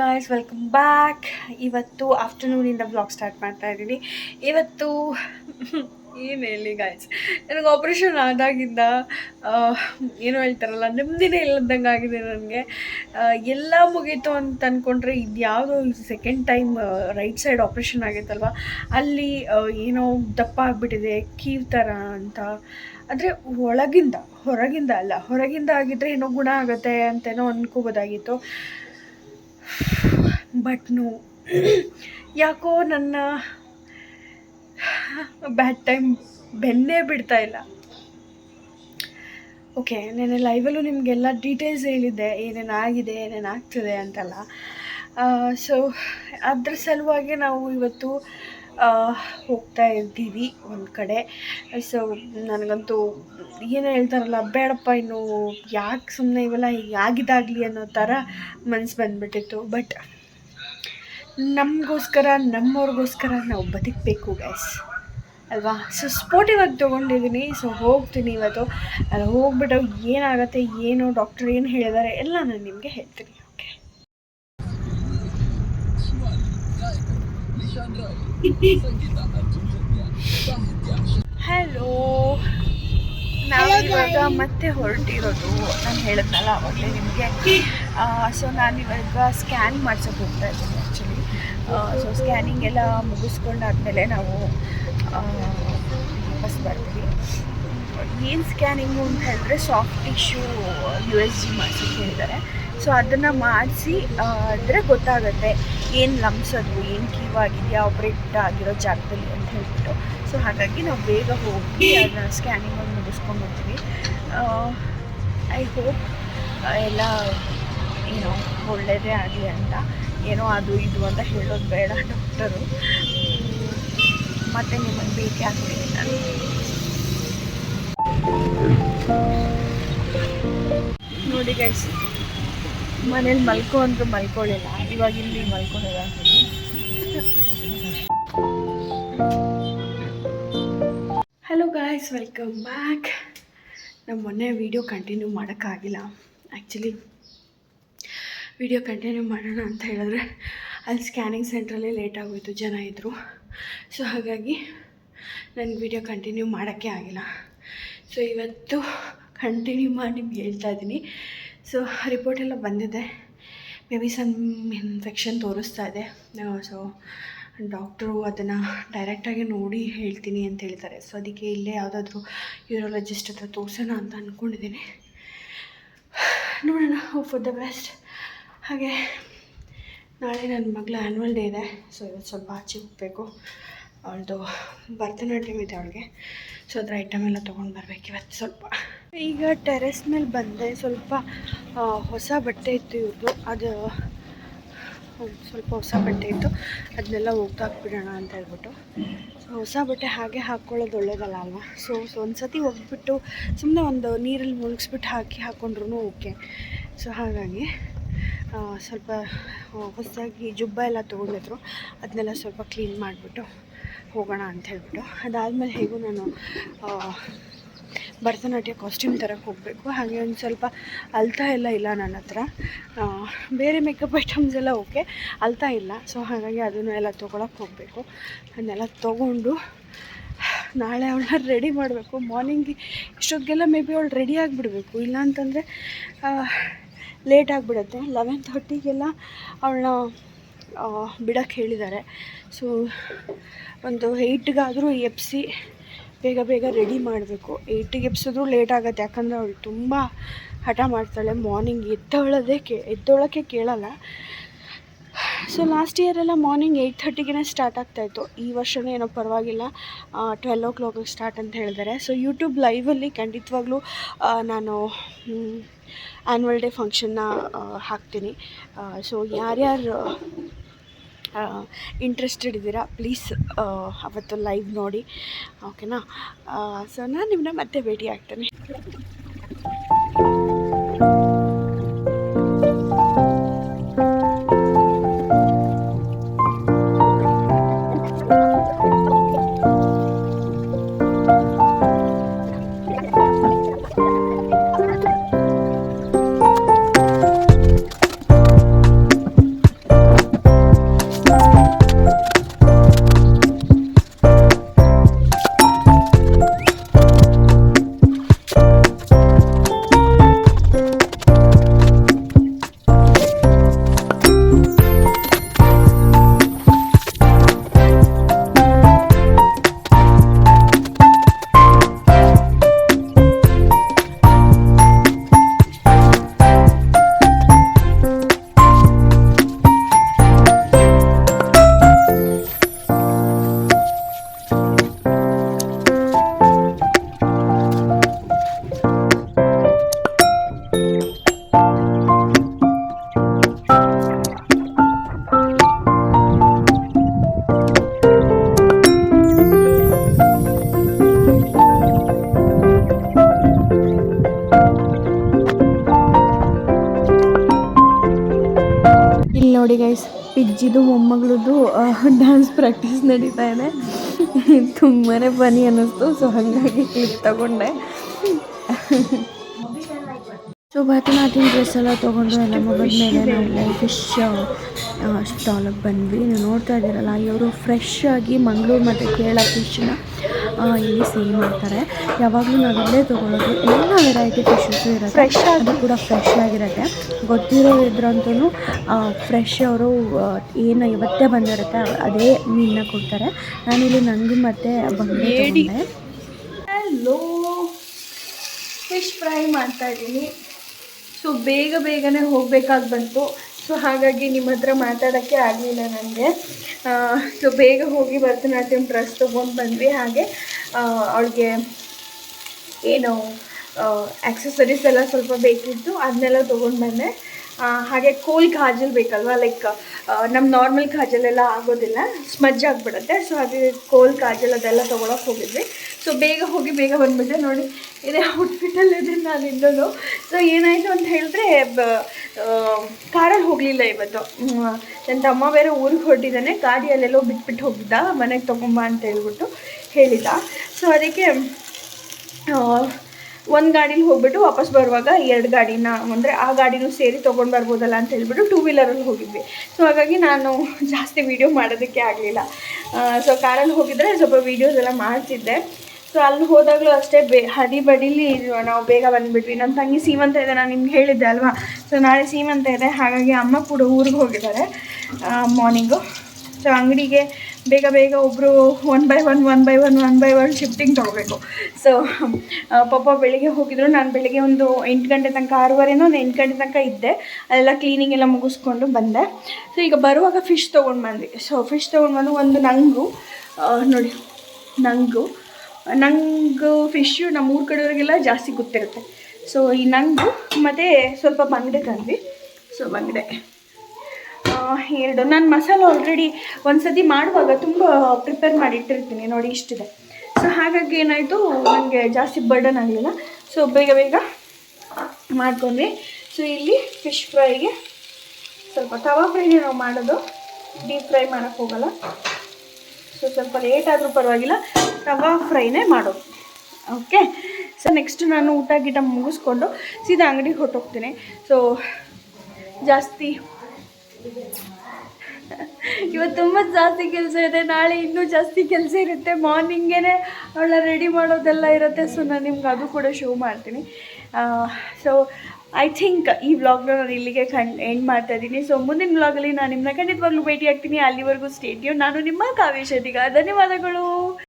Guys welcome back ಇವತ್ತು ಆಫ್ಟರ್ನೂನಿಂದ blog start ಮಾಡ್ತಾ ಇದ್ದೀನಿ. ಇವತ್ತು, ಏನು ಹೇಳಿ ಗಾಯ್ಸ್ ನನಗೆ ಆಪ್ರೇಷನ್ ಆದಾಗಿಂದ ಏನು ಹೇಳ್ತಾರಲ್ಲ, ನೆಮ್ಮದಿನೇ ಇಲ್ಲದಂಗೆ ಆಗಿದೆ ನನಗೆ. ಎಲ್ಲ ಮುಗೀತು ಅಂತ ಅಂದ್ಕೊಂಡ್ರೆ ಇದು ಯಾವುದೋ second time right side operation ಆಗೈತಲ್ವ ಅಲ್ಲಿ ಏನೋ ದಪ್ಪ ಆಗಿಬಿಟ್ಟಿದೆ, ಕೀವ್ ಥರ ಅಂತ. ಆದರೆ ಒಳಗಿಂದ, ಹೊರಗಿಂದ ಅಲ್ಲ, ಹೊರಗಿಂದ ಆಗಿದ್ದರೆ ಏನೋ ಗುಣ ಆಗುತ್ತೆ ಅಂತೇನೋ ಅನ್ಕೋಬೋದಾಗಿತ್ತು. ಬಟ್ ನೋ ಯಾಕೋ ನನ್ನ ಬ್ಯಾಡ್ ಟೈಮ್ ಬೆನ್ನೇ ಬಿಡ್ತಾ ಇಲ್ಲ. ಓಕೆ ನಾನು ಲೈವಲ್ಲೂ ನಿಮಗೆಲ್ಲ ಡೀಟೇಲ್ಸ್ ಹೇಳಿದ್ದೆ, ಏನೇನು ಆಗಿದೆ, ಏನೇನು ಆಗ್ತಿದೆ ಅಂತೆಲ್ಲ. ಸೊ ಅದ್ರ ಸಲುವಾಗಿ ನಾವು ಇವತ್ತು ಹೋಗ್ತಾ ಇದ್ದೀವಿ ಒಂದು ಕಡೆ. ಸೊ ನನಗಂತೂ ಏನು ಹೇಳ್ತಾರಲ್ಲ, ಬೇಡಪ್ಪ ಇನ್ನು ಯಾಕೆ ಸುಮ್ಮನೆ ಇವೆಲ್ಲ ಹೀಗೆ ಆಗಿದ್ದಾಗಲಿ ಅನ್ನೋ ಥರ ಮನಸ್ಸು ಬಂದ್ಬಿಟ್ಟಿತ್ತು. ಬಟ್ ನಮಗೋಸ್ಕರ ನಮ್ಮವ್ರಿಗೋಸ್ಕರ ನಾವು ಬದುಕಬೇಕು ಗೈಸ್ ಅಲ್ವಾ? ಸೊ ಸ್ಪೋರ್ಟಿವ್ ಆಗಿ ತೊಗೊಂಡಿದ್ದೀನಿ ಸೊ ಹೋಗ್ತೀನಿ ಇವತ್ತು. ಅಲ್ಲಿ ಹೋಗ್ಬಿಟ್ಟು ಏನಾಗುತ್ತೆ ಏನು ಡಾಕ್ಟರ್ ಏನು ಹೇಳಿದ್ದಾರೆ ಎಲ್ಲ ನಾನು ನಿಮಗೆ ಹೇಳ್ತೀನಿ ಓಕೆ ಹಲೋ ನಾವು ಇವಾಗ ಮತ್ತೆ ಹೊರಟಿರೋದು ನಾನು ಹೇಳಿದ್ನಲ್ಲ ಅವಾಗಲೇ ನಿಮಗೆ. ಸೊ ನಾನು ಇವಾಗ ಸ್ಕ್ಯಾನ್ ಮಾಡ್ಸೋಕೆ ಹೋಗ್ತಾ ಇದ್ದೀನಿ. ಸೊ ಸ್ಕ್ಯಾನಿಂಗ್ ಎಲ್ಲ ಮುಗಿಸ್ಕೊಂಡಾದ್ಮೇಲೆ ನಾವು ವಾಪಸ್ ಬರ್ತೀವಿ. ಏನು ಸ್ಕ್ಯಾನಿಂಗು ಅಂತ ಹೇಳಿದ್ರೆ soft tissue U S G ಮಾಡಿಸಿ ಹೇಳಿದ್ದಾರೆ ಸೊ ಅದನ್ನು ಮಾಡಿಸಿ ಅಂದರೆ ಗೊತ್ತಾಗುತ್ತೆ ಏನು ಲಮ್ಸ್ ಅದು ಏನು ಕೀವ್ ಆಗಿದೆಯಾ ಆಪ್ರೇಟ್ ಆಗಿರೋ ಜಾಗದಲ್ಲಿ ಅಂತ ಹೇಳ್ಬಿಟ್ಟು. ಸೊ ಹಾಗಾಗಿ ನಾವು ಬೇಗ ಹೋಗಿ ಅದನ್ನ ಸ್ಕ್ಯಾನಿಂಗ್ ಒಂದು ಮುಗಿಸ್ಕೊಂಡು ಬರ್ತೀವಿ. ಐ ಹೋಪ್ ಎಲ್ಲ ಏನೋ ಒಳ್ಳೆಯದೇ ಆಗಲಿ ಅಂತ. ಏನೋ ಅದು ಇದು ಅಂತ ಹೇಳೋದು ಬೇಡ ಡಾಕ್ಟರು. ಮತ್ತೆ ನಿಮ್ಮನ್ನು ಭೇಟಿ ಆಗ್ತೀನಿ ನಾನು. ನೋಡಿ ಗೈಸ್ ಮನೇಲಿ ಮಲ್ಕೋ ಅಂದ್ರೆ ಮಲ್ಕೊಳ್ಳಿಲ್ಲ ಇವಾಗ ಇಲ್ಲಿ ಮಲ್ಕೊಂಡಿದ್ದಾರೆ ಹಲೋ ಗಾಯ್ಸ್ ವೆಲ್ಕಮ್ ಬ್ಯಾಕ್ ನಮ್ಮ ಮೊನ್ನೆ ವೀಡಿಯೋ ಕಂಟಿನ್ಯೂ ಮಾಡೋಕ್ಕಾಗಿಲ್ಲ. ಆ್ಯಕ್ಚುಲಿ ವಿಡಿಯೋ ಕಂಟಿನ್ಯೂ ಮಾಡೋಣ ಅಂತ ಹೇಳಿದ್ರೆ ಅಲ್ಲಿ ಸ್ಕ್ಯಾನಿಂಗ್ ಸೆಂಟ್ರಲ್ಲೇ ಲೇಟ್ ಆಗೋಯ್ತು ಜನ ಇದ್ದರು. ಸೊ ಹಾಗಾಗಿ ನನಗೆ ವಿಡಿಯೋ ಕಂಟಿನ್ಯೂ ಮಾಡೋಕ್ಕೆ ಆಗಿಲ್ಲ. ಸೊ ಇವತ್ತು ಕಂಟಿನ್ಯೂ ಮಾಡಿ ನಿಮ್ಗೆ ಹೇಳ್ತಾ ಇದ್ದೀನಿ. ಸೊ ರಿಪೋರ್ಟ್ ಎಲ್ಲ ಬಂದಿದೆ. ಮೇ ಬಿ ಸಮ್ ಇನ್ಫೆಕ್ಷನ್ ತೋರಿಸ್ತಾ ಇದೆ. ಸೊ ಡಾಕ್ಟ್ರು ಅದನ್ನು ಡೈರೆಕ್ಟಾಗಿ ನೋಡಿ ಹೇಳ್ತೀನಿ ಅಂತ ಹೇಳ್ತಾರೆ. ಸೊ ಅದಕ್ಕೆ ಇಲ್ಲೇ ಯಾವುದಾದ್ರೂ ಯೂರೋಲಜಿಸ್ಟ್ ಹತ್ರ ತೋರಿಸೋಣ ಅಂತ ಅಂದ್ಕೊಂಡಿದ್ದೀನಿ ನೋಡೋಣ ಫಾರ್ ದ ಬೆಸ್ಟ್ ಹಾಗೆ ನಾಳೆ ನನ್ನ ಮಗಳ ಆ್ಯನ್ವಲ್ ಡೇ ಇದೆ ಸೊ ಇವತ್ತು ಸ್ವಲ್ಪ ಆಚೆ ಹೋಗಬೇಕು. ಅವಳದು ಭರತನಾಟ್ಯಂ ಇದೆ ಅವಳಿಗೆ ಸೊ ಅದರ ಐಟಮ್ ಎಲ್ಲ ತೊಗೊಂಡು ಬರಬೇಕು ಇವತ್ತು ಸ್ವಲ್ಪ. ಈಗ ಟೆರೆಸ್ ಮೇಲೆ ಬಂದೆ, ಸ್ವಲ್ಪ ಹೊಸ ಬಟ್ಟೆ ಇತ್ತು ಇವ್ರದ್ದು ಅದು ಸ್ವಲ್ಪ ಹೊಸ ಬಟ್ಟೆ ಇತ್ತು. ಅದನ್ನೆಲ್ಲ ಒಗ್ದಾಕ್ಬಿಡೋಣ ಅಂತ ಹೇಳ್ಬಿಟ್ಟು. ಸೊ ಹೊಸ ಬಟ್ಟೆ ಹಾಗೆ ಹಾಕ್ಕೊಳ್ಳೋದು ಒಳ್ಳೇದಲ್ಲ ಅಲ್ವಾ? ಸೊ ಸೊ ಒಂದು ಸತಿ ಒಗ್ಬಿಟ್ಟು ಸುಮ್ಮನೆ ಒಂದು ನೀರಲ್ಲಿ ಮುಳುಗಿಸ್ಬಿಟ್ಟು ಹಾಕಿ ಹಾಕ್ಕೊಂಡ್ರು ಓಕೆ ಸೊ ಹಾಗಾಗಿ ಸ್ವಲ್ಪ ಹೊಸದಾಗಿ ಜುಬ್ಬ ಎಲ್ಲ ತೊಗೊಂಡಿದ್ರು. ಅದನ್ನೆಲ್ಲ ಸ್ವಲ್ಪ ಕ್ಲೀನ್ ಮಾಡಿಬಿಟ್ಟು ಹೋಗೋಣ ಅಂತ ಹೇಳ್ಬಿಟ್ಟು. ಅದಾದಮೇಲೆ ಹೇಗೂ ನಾನು ಭರತನಾಟ್ಯ ಕಾಸ್ಟ್ಯೂಮ್ ತರಕ್ಕೆ ಹೋಗಬೇಕು. ಹಾಗೆ ಒಂದು ಸ್ವಲ್ಪ ಅಲ್ತಾ ಎಲ್ಲ ಇಲ್ಲ ನನ್ನ ಹತ್ರ. ಬೇರೆ ಮೇಕಪ್ ಐಟಮ್ಸ್ ಎಲ್ಲ ಓಕೆ ಅಲ್ತಾ ಇಲ್ಲ. ಸೊ ಹಾಗಾಗಿ ಅದನ್ನು ಎಲ್ಲ ತೊಗೊಳಕ್ಕೆ ಹೋಗಬೇಕು. ಅದನ್ನೆಲ್ಲ ತೊಗೊಂಡು ನಾಳೆ ಅವಳನ್ನ ರೆಡಿ ಮಾಡಬೇಕು. ಮಾರ್ನಿಂಗ್ ಇಷ್ಟೊತ್ತಿಗೆಲ್ಲ ಮೇ ಬಿ ಅವಳು ರೆಡಿ ಆಗಿಬಿಡ್ಬೇಕು. ಇಲ್ಲಾಂತಂದರೆ ಲೇಟ್ ಆಗಿಬಿಡುತ್ತೆ. ಲೆವೆನ್ ಥರ್ಟಿಗೆಲ್ಲ ಅವಳನ್ನ ಬಿಡೋಕ್ಕೆ ಹೇಳಿದ್ದಾರೆ. ಸೊ ಒಂದು ಏಯ್ಟ್ಗಾದರೂ ಎಬ್ಸಿ ಬೇಗ ಬೇಗ ರೆಡಿ ಮಾಡಬೇಕು. ಏಯ್ಟಿಗೆ ಎಬ್ಸಿದ್ರು ಲೇಟ್ ಆಗುತ್ತೆ. ಯಾಕಂದರೆ ಅವಳು ತುಂಬ ಹಠ ಮಾಡ್ತಾಳೆ. ಮಾರ್ನಿಂಗ್ ಎದ್ದೊಳೋದೇ ಕೇ, ಎದ್ದೊಳಕ್ಕೆ ಕೇಳಲ್ಲ. ಸೊ ಲಾಸ್ಟ್ ಇಯರೆಲ್ಲ ಮಾರ್ನಿಂಗ್ ಏಯ್ಟ್ ಥರ್ಟಿಗೆ ಸ್ಟಾರ್ಟ್ ಆಗ್ತಾಯಿತ್ತು ಈ ವರ್ಷವೂ ಏನೋ ಪರವಾಗಿಲ್ಲ. ಟ್ವೆಲ್ ಓ ಕ್ಲಾಕಿಗೆ ಸ್ಟಾರ್ಟ್ ಅಂತ ಹೇಳಿದ್ದಾರೆ. ಸೊ ಯೂಟ್ಯೂಬ್ ಲೈವಲ್ಲಿ ಖಂಡಿತವಾಗ್ಲೂ ನಾನು ಆ್ಯನ್ವಲ್ ಡೇ ಫಂಕ್ಷನ್ನ ಹಾಕ್ತೀನಿ. ಸೊ ಯಾರ್ಯಾರು ಇಂಟ್ರೆಸ್ಟೆಡ್ ಇದ್ದೀರಾ ಪ್ಲೀಸ್ ಅವತ್ತು ಲೈವ್ ನೋಡಿ. ಓಕೆನಾ ಸೊ ನಾನು ನಿಮ್ಮನ್ನ ಮತ್ತೆ ಭೇಟಿ ಆಗ್ತೇನೆ. ನೋಡಿ ಗೈಸ್ ಪಿಜ್ಜಿದು ಮೊಮ್ಮಗಳದ್ದು ಡ್ಯಾನ್ಸ್ ಪ್ರಾಕ್ಟೀಸ್ ನಡೀತಾ ಇದೆ. ತುಂಬಾ ಬನ್ನಿ ಅನ್ನಿಸ್ತು ಸೊ ಹಾಗಾಗಿ ಕ್ಲಿಪ್ ತಗೊಂಡೆ. ಸೊ ಭರತನಾಟ್ಯಂ ಡ್ರೆಸ್ ಎಲ್ಲ ತೊಗೊಂಡು ಎಲ್ಲ ಮೇಲೆ ನಾವು ಫಿಶ್ ಸ್ಟಾಲಿಗೆ ಬಂದ್ವಿ. ನೀವು ನೋಡ್ತಾ ಇದ್ದೀರಲ್ಲ ಇವರು ಫ್ರೆಶ್ ಆಗಿ ಮಂಗಳೂರು ಮತ್ತು ಕೇರಳ ಫಿಶ್ನ ಇಲ್ಲಿ ಸೇಲ್ ಮಾಡ್ತಾರೆ. ಯಾವಾಗಲೂ ನಾವು ಇಲ್ಲೇ ತೊಗೊಳೋದು ಎಲ್ಲ ವೆರೈಟಿ ಫಿಶಸ್ಸು ಇರುತ್ತೆ. ಫ್ರೆಶ್ ಅದು ಕೂಡ ಫ್ರೆಶ್ ಆಗಿರುತ್ತೆ. ಗೊತ್ತಿರೋ ಇದ್ರಂತೂ ಫ್ರೆಶ್ ಅವರು ಏನು ಇವತ್ತೇ ಬಂದಿರುತ್ತೆ ಅದೇ ಮೀನನ್ನ ಕೊಡ್ತಾರೆ. ನಾನಿಲ್ಲಿ ನಂಗೆ ಮತ್ತು ಬಂದೆ ಹಲೋ ಫಿಶ್ ಫ್ರೈ ಮಾಡ್ತಾ ಇದ್ದೀನಿ. ಸೊ ಬೇಗ ಬೇಗನೆ ಹೋಗಬೇಕಾಗಿ ಬಂತು. ಸೊ ಹಾಗಾಗಿ ನಿಮ್ಮ ಹತ್ರ ಮಾತಾಡೋಕ್ಕೆ ಆಗಲಿಲ್ಲ ನನಗೆ. ಸೊ ಬೇಗ ಹೋಗಿ ಭರತನಾಟ್ಯಂ ಡ್ರೆಸ್ ತೊಗೊಂಡು ಬಂದ್ವಿ. ಹಾಗೆ ಅವಳಿಗೆ ಏನು ಆ್ಯಕ್ಸಸರೀಸ್ ಎಲ್ಲ ಸ್ವಲ್ಪ ಬೇಕಿತ್ತು, ಅದನ್ನೆಲ್ಲ ತೊಗೊಂಡು ಬಂದೆ. ಹಾಗೆ ಕೋಲ್ ಕಾಜಲ್ ಬೇಕಲ್ವಾ? ಲೈಕ್ ನಮ್ಮ ನಾರ್ಮಲ್ ಕಾಜಲೆಲ್ಲ ಆಗೋದಿಲ್ಲ. ಸ್ಮಜ್ ಆಗಿಬಿಡುತ್ತೆ. ಸೊ ಹಾಗೆ ಕೋಲ್ ಕಾಜಲ್ ಅದೆಲ್ಲ ತೊಗೊಳಕ್ಕೆ ಹೋಗಿದ್ವಿ. ಸೊ ಬೇಗ ಹೋಗಿ ಬೇಗ ಬಂದ್ಬಿಟ್ಟೆ ನೋಡಿ, ಇದೇ ಇದೆ ನಾನು ಇನ್ನೂ ಸೊ ಏನಾಯಿತು ಅಂತ ಹೇಳಿದ್ರೆ ಕಾರಲ್ಲಿ ಹೋಗಲಿಲ್ಲ ಇವತ್ತು. ನನ್ನ ತಮ್ಮ ಬೇರೆ ಊರಿಗೆ ಹೊರಟಿದ್ದಾನೆ. ಗಾಡಿಯಲ್ಲೆಲ್ಲೋ ಬಿಟ್ಬಿಟ್ಟು ಹೋಗಿದ್ದ. ಮನೆಗೆ ತೊಗೊಂಬ ಅಂತ ಹೇಳ್ಬಿಟ್ಟು ಹೇಳಿದ್ದ. ಸೊ ಅದಕ್ಕೆ ಒಂದು ಗಾಡೀಲಿ ಹೋಗ್ಬಿಟ್ಟು ವಾಪಸ್ ಬರುವಾಗ ಎರಡು ಗಾಡಿನ ಅಂದರೆ ಆ ಗಾಡಿನೂ ಸೇರಿ ತೊಗೊಂಡು ಬರ್ಬೋದಲ್ಲ ಅಂತ ಹೇಳಿಬಿಟ್ಟು ಟೂ ವೀಲರಲ್ಲಿ ಹೋಗಿದ್ವಿ. ಸೊ ಹಾಗಾಗಿ ನಾನು ಜಾಸ್ತಿ ವೀಡಿಯೋ ಮಾಡೋದಕ್ಕೆ ಆಗಲಿಲ್ಲ. ಸೊ ಕಾರಲ್ಲಿ ಹೋಗಿದ್ರೆ ಸ್ವಲ್ಪ ವೀಡಿಯೋಸ್ ಎಲ್ಲ ಮಾಡ್ತಿದ್ದೆ. ಸೊ ಅಲ್ಲಿ ಹೋದಾಗಲೂ ಅಷ್ಟೇ ಬೇ, ಹದಿ ಬಡೀಲಿ ನಾವು ಬೇಗ ಬಂದುಬಿಟ್ವಿ. ನನ್ನ ತಂಗಿ ಸೀಮಂತ ಇದೆ, ನಾನು ನಿಮ್ಗೆ ಹೇಳಿದ್ದೆ ಅಲ್ವಾ? ಸೊ ನಾಳೆ ಸೀಮಂತ ಇದೆ, ಹಾಗಾಗಿ ಅಮ್ಮ ಕೂಡ ಊರಿಗೆ ಹೋಗಿದ್ದಾರೆ ಮಾರ್ನಿಂಗು ಸೊ ಅಂಗಡಿಗೆ ಬೇಗ ಬೇಗ ಒಬ್ಬರು one by one one by one one by one shifting ತೊಗೋಬೇಕು. ಸೊ ಪಾಪ ಬೆಳಿಗ್ಗೆ ಹೋಗಿದ್ರು. ನಾನು ಬೆಳಿಗ್ಗೆ ಒಂದು ಎಂಟು ಗಂಟೆ ತನಕ ಆರೂವರೆನೋ ಒಂದು ಎಂಟು ಗಂಟೆ ತನಕ ಇದ್ದೆ. ಅಲ್ಲೆಲ್ಲ ಕ್ಲೀನಿಂಗ್ ಎಲ್ಲ ಮುಗಿಸ್ಕೊಂಡು ಬಂದೆ. ಸೊ ಈಗ ಬರುವಾಗ ಫಿಶ್ ತೊಗೊಂಡು ಬಂದ್ವಿ. ಸೊ ಫಿಶ್ ತೊಗೊಂಡು ಬಂದು ಒಂದು ನಂಗು ನೋಡಿ, ನಂಗು ನಂಗು ಫಿಶ್ಶು ನಮ್ಮ ಊರು ಕಡೆಯವರಿಗೆಲ್ಲ ಜಾಸ್ತಿ ಗೊತ್ತಿರುತ್ತೆ. ಸೊ ಈ ನಂಗು ಮತ್ತು ಸ್ವಲ್ಪ ಬಂಗಡೆ ತಂದ್ವಿ. ಸೊ ಬಂಗಡೆ. ಎರಡು. ನಾನು ಮಸಾಲೆ ಆಲ್ರೆಡಿ ಒಂದು ಸತಿ ಮಾಡುವಾಗ ತುಂಬ ಪ್ರಿಪೇರ್ ಮಾಡಿ ಇಟ್ಟಿರ್ತೀನಿ ನೋಡಿ ಇಷ್ಟಿದೆ. ಸೊ ಹಾಗಾಗಿ ಏನಾಯಿತು? ನನಗೆ ಜಾಸ್ತಿ ಬರ್ಡನ್ ಆಗಲಿಲ್ಲ. ಸೊ ಬೇಗ ಬೇಗ ಮಾಡ್ಕೊಂಡ್ವಿ. ಸೊ ಇಲ್ಲಿ ಫಿಶ್ ಫ್ರೈಗೆ ಸ್ವಲ್ಪ ತವಾ ಫ್ರೈನೇ ನಾವು ಮಾಡೋದು. ಡೀಪ್ ಫ್ರೈ ಮಾಡೋಕ್ಕೆ ಹೋಗಲ್ಲ. ಸೊ ಸ್ವಲ್ಪ ಲೇಟ್ ಆದರೂ ಪರವಾಗಿಲ್ಲ. ತವಾ ಫ್ರೈನೇ ಮಾಡೋದು. ಓಕೆ ಸೊ ನೆಕ್ಸ್ಟ್ ನಾನು ಊಟ ಗೀಟ ಮುಗಿಸ್ಕೊಂಡು ಸೀದಾ ಅಂಗಡಿಗೆ ಹೊರಟೋಗ್ತೀನಿ. ಸೊ ಜಾಸ್ತಿ ಇವತ್ತು ತುಂಬ ಜಾಸ್ತಿ ಕೆಲಸ ಇದೆ. ನಾಳೆ ಇನ್ನೂ ಜಾಸ್ತಿ ಕೆಲಸ ಇರುತ್ತೆ. ಮಾರ್ನಿಂಗೇ ಅವಳ ರೆಡಿ ಮಾಡೋದೆಲ್ಲ ಇರುತ್ತೆ. ಸೊ ನಾನು ನಿಮ್ಗೆ ಅದು ಕೂಡ ಶೋ ಮಾಡ್ತೀನಿ. ಸೊ ಐ ಥಿಂಕ್ ಈ ವ್ಲಾಗ್ನ ನಾನು ಇಲ್ಲಿಗೆ ಕಣ್ ಎಂಡ್ ಮಾಡ್ತಾ ಇದ್ದೀನಿ. ಸೊ ಮುಂದಿನ ವ್ಲಾಗಲ್ಲಿ ನಾನು ನಿಮ್ಮನ್ನ ಖಂಡಿತವಾಗ್ಲೂ ಭೇಟಿ ಆಗ್ತೀನಿ ಅಲ್ಲಿವರೆಗೂ ಸ್ಟೇಟಿಯು ನಾನು ನಿಮ್ಮ ಕಾವ್ಯ ಶತಿಗ ಧನ್ಯವಾದಗಳು.